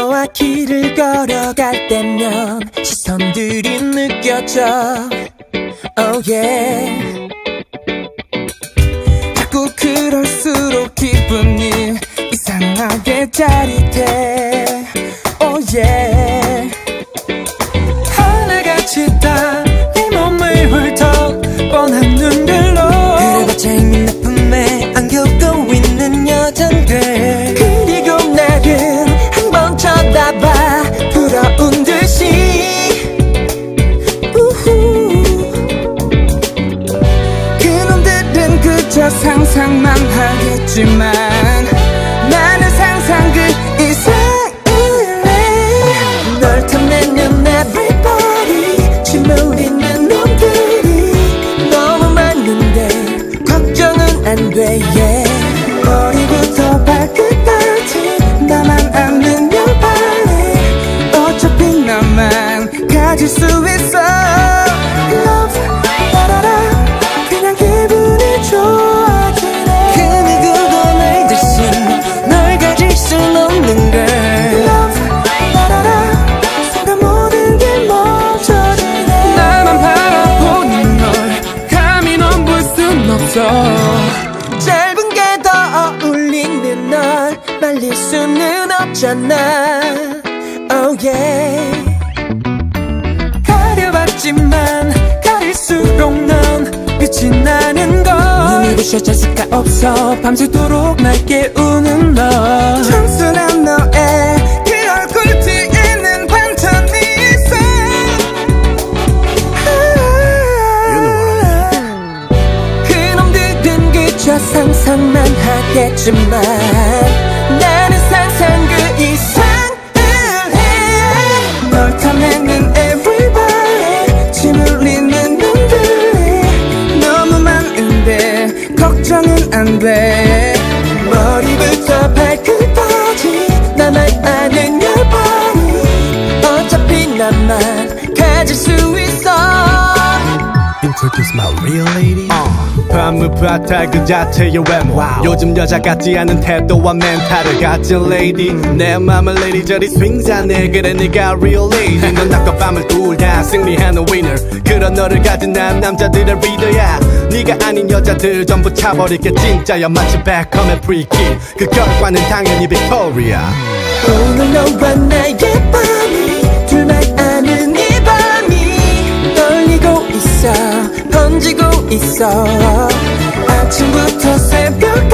너와 길을 걸어갈 때면 시선들이 느껴져. Oh yeah. 자꾸 그럴수록 기분이 이상하게 짜릿해. Oh yeah. 하늘같이 딴네 몸을 훑어 뻔한 눈들로. 그래도 재밌는 품에 안겨고 있는 여잔데 하겠지만 나는 상상 그 이상을래 널 탐내는 everybody 흘리는 놈들이 너무 많은데 걱정은 안돼 yeah. 순 없어 짧은 게 더 어울리는 널 말릴 수는 없잖아. Oh yeah. 가려봤지만 가릴수록 넌 빛이 나는 걸. 눈이 부셔질 수가 없어. 밤새도록 날 깨우는 너 하겠지만 나는 상상 그 이상을 해널 탐내는 everybody. 침 흘리는 놈들이 너무 많은데 걱정은 안돼. 머리부터 발끝까지 나만 아는 body 어차피 나만 가질 수 있어. Introduce my real lady 밤을 바탈 그 자체의 외모. 요즘 여자 같지 않은 태도와 멘탈을 가진 lady. 내 맘을 이리저리 swing자네 그래 네가 real lady. 넌 낮과 밤을 둘 다 승리하는 winner. 그런 너를 가진 난 남자들의 리더야. 네가 아닌 여자들 전부 차버릴게 진짜야. 마치 백컴의 프리킥 그 결과는 당연히 빅토리아 오늘 너와 나의 던지고 있어. 아침부터 새벽